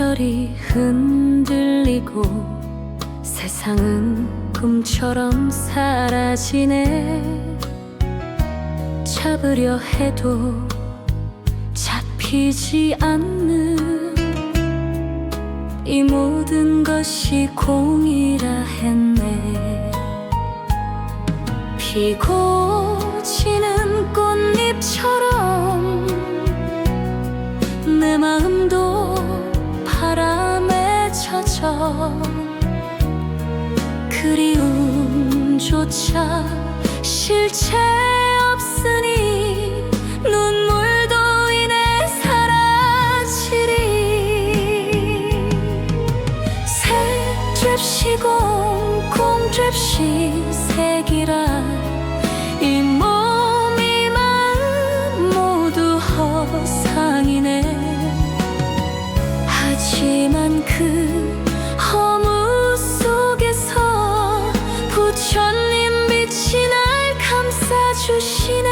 계절이 흔들리고 세상은 꿈처럼 사라지네. 잡으려 해도 잡히지 않는 이 모든 것이 공이라 했네. 피고 지는 꽃 그리움조차 실체 없으니 눈물도 이내 사라지리. 새 잽시 공공 잽시 색이라. 이 몸이 마음 모두 허상이네. 하지만 그 是